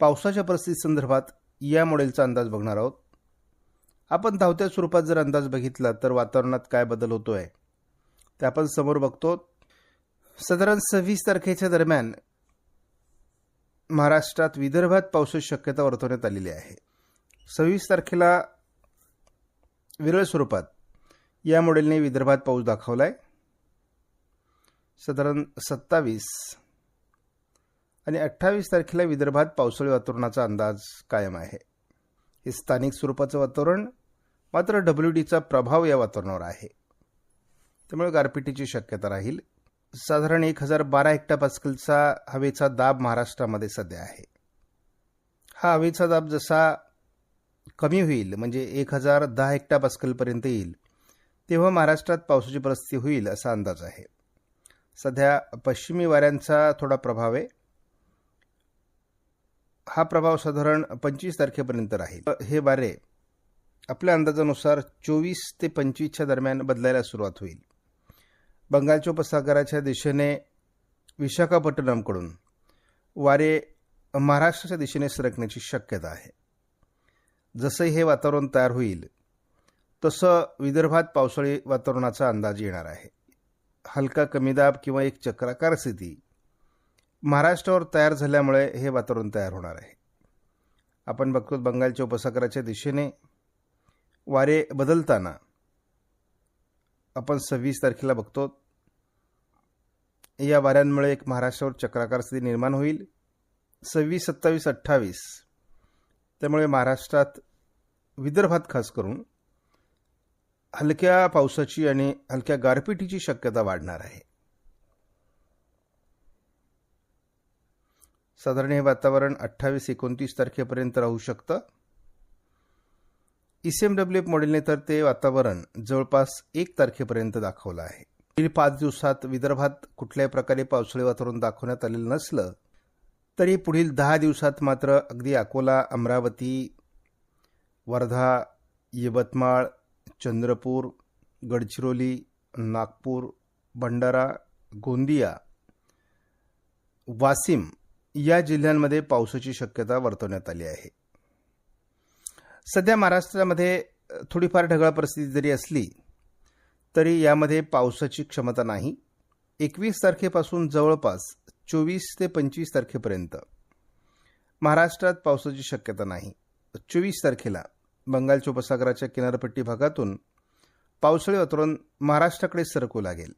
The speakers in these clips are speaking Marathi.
पावसाच्या परिस्थितीसंदर्भात या मॉडेलचा अंदाज बघणार आहोत. आपण धावत्या स्वरूपात जर अंदाज बघितला तर वातावरणात काय बदल होतो आहे ते आपण समोर बघतो. साधारण सव्वीस तारखेच्या दरम्यान महाराष्ट्रात विदर्भात पावसाची शक्यता वर्तवण्यात आलेली आहे. सव्वीस तारखेला विरळ स्वरूपात या मॉडेलने विदर्भात पाऊस दाखवला आहे साधारण सत्तावीस आणि अठ्ठावीस तारखेला विदर्भात पावसाळी वातावरणाचा अंदाज कायम आहे. हे स्थानिक स्वरूपाचं वातावरण मात्र डब्ल्यू डीचा प्रभाव या वातावरणावर आहे. त्यामुळे गारपिटीची शक्यता राहील. साधारण एक हजार बारा हेक्टापास्कलचा हवेचा दाब महाराष्ट्रामध्ये सध्या आहे. हा हवेचा दाब जसा कमी होईल म्हणजे एक हजार दहा हेक्टापास्कलपर्यंत येईल तेव्हा महाराष्ट्रात पावसाची परिस्थिती होईल असा अंदाज आहे. सध्या पश्चिमी वाऱ्यांचा थोडा प्रभाव आहे. हा प्रभाव साधारण पंचवीस तारखेपर्यंत राहील. हे वारे आपल्या अंदाजानुसार चोवीस ते पंचवीसच्या दरम्यान बदलायला सुरुवात होईल. बंगालच्या उपसागराच्या दिशेने विशाखापट्टणमकडून वारे महाराष्ट्राच्या दिशेने सरकण्याची शक्यता आहे. जसं हे वातावरण तयार होईल तसं विदर्भात पावसाळी वातावरणाचा अंदाज येणार आहे. हलका कमी दाब किंवा एक चक्राकार स्थिती महाराष्ट्रावर तयार झाल्यामुळे हे वातावरण तयार होणार आहे. आपण बघतो बंगालच्या उपसागराच्या दिशेने. वारे बदलताना आपण सव्वीस तारखेला बघतो या वाऱ्यांमुळे एक महाराष्ट्रावर चक्राकार स्थिती निर्माण होईल. सव्वीस सत्तावीस अठ्ठावीस त्यामुळे महाराष्ट्रात विदर्भात खास करून हलक्या पावसाची आणि हलक्या गारपिटीची शक्यता वाढणार आहे. साधारण हे वातावरण अठ्ठावीस एकोणतीस तारखेपर्यंत राहू शकतं. डब्ल्यू एफ मॉडेलने तर ते वातावरण जवळपास एक तारखेपर्यंत दाखवलं आहे. पुढील पाच दिवसात विदर्भात कुठल्याही प्रकारे पावसाळी वातावरण दाखवण्यात आलेलं नसलं तरी पुढील दहा दिवसात मात्र अगदी अकोला अमरावती वर्धा यवतमाळ चंद्रपूर गडचिरोली नागपूर भंडारा गोंदिया वासिम या जिल्ह्यांमध्ये पावसाची शक्यता वर्तवण्यात आली आहे. सध्या महाराष्ट्रामध्ये थोडीफार ढगाळ परिस्थिती जरी असली तरी यामध्ये पावसाची क्षमता नाही. एकवीस तारखेपासून जवळपास चोवीस ते पंचवीस तारखेपर्यंत महाराष्ट्रात पावसाची शक्यता नाही. चोवीस तारखेला बंगालच्या उपसागराच्या किनारपट्टी भागातून पावसाळी वातावरण महाराष्ट्राकडे सरकू लागेल.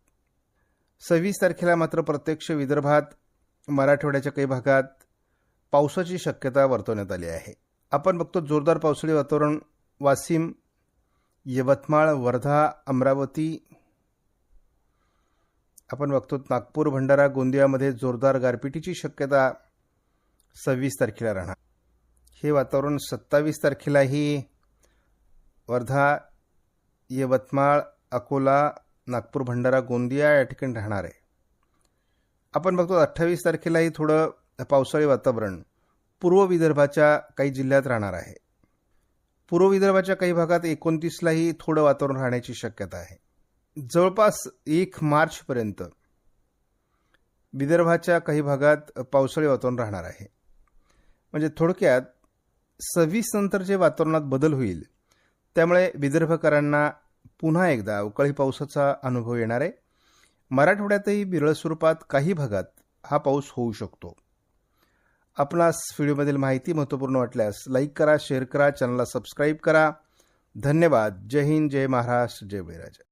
सव्वीस तारखेला मात्र प्रत्यक्ष विदर्भात मराठवाड्याच्या काही भागात पावसाची शक्यता वर्तवण्यात आली आहे. आपण बघतो जोरदार पावसाळी वातावरण वाशिम यवतमाळ वर्धा अमरावती. आपण बघतो नागपूर भंडारा गोंदियामध्ये जोरदार गारपिटीची शक्यता सव्वीस तारखेला राहणार. हे वातावरण सत्तावीस तारखेलाही वर्धा यवतमाळ अकोला नागपूर भंडारा गोंदिया या ठिकाणी राहणार आहे. आपण बघतो अठ्ठावीस तारखेलाही थोडं पावसाळी वातावरण पूर्व विदर्भाच्या काही जिल्ह्यात राहणार आहे. पूर्व विदर्भाच्या काही भागात एकोणतीसलाही थोडं वातावरण राहण्याची शक्यता आहे. जवळपास एक मार्चपर्यंत विदर्भाच्या काही भागात पावसाळी वातावरण राहणार आहे. म्हणजे थोडक्यात सव्वीस नंतर जे वातावरणात बदल होईल त्यामुळे विदर्भकरांना पुन्हा एकदा अवकाळी पावसाचा अनुभव येणार आहे. मराठवाड्यातही विरळ स्वरूपात काही भागात हा पाऊस होऊ शकतो. आपणास व्हिडिओमधील माहिती महत्त्वपूर्ण वाटल्यास लाईक करा शेअर करा चॅनलला सबस्क्राईब करा. धन्यवाद. जय हिंद. जय महाराष्ट्र. जय बळीराजा.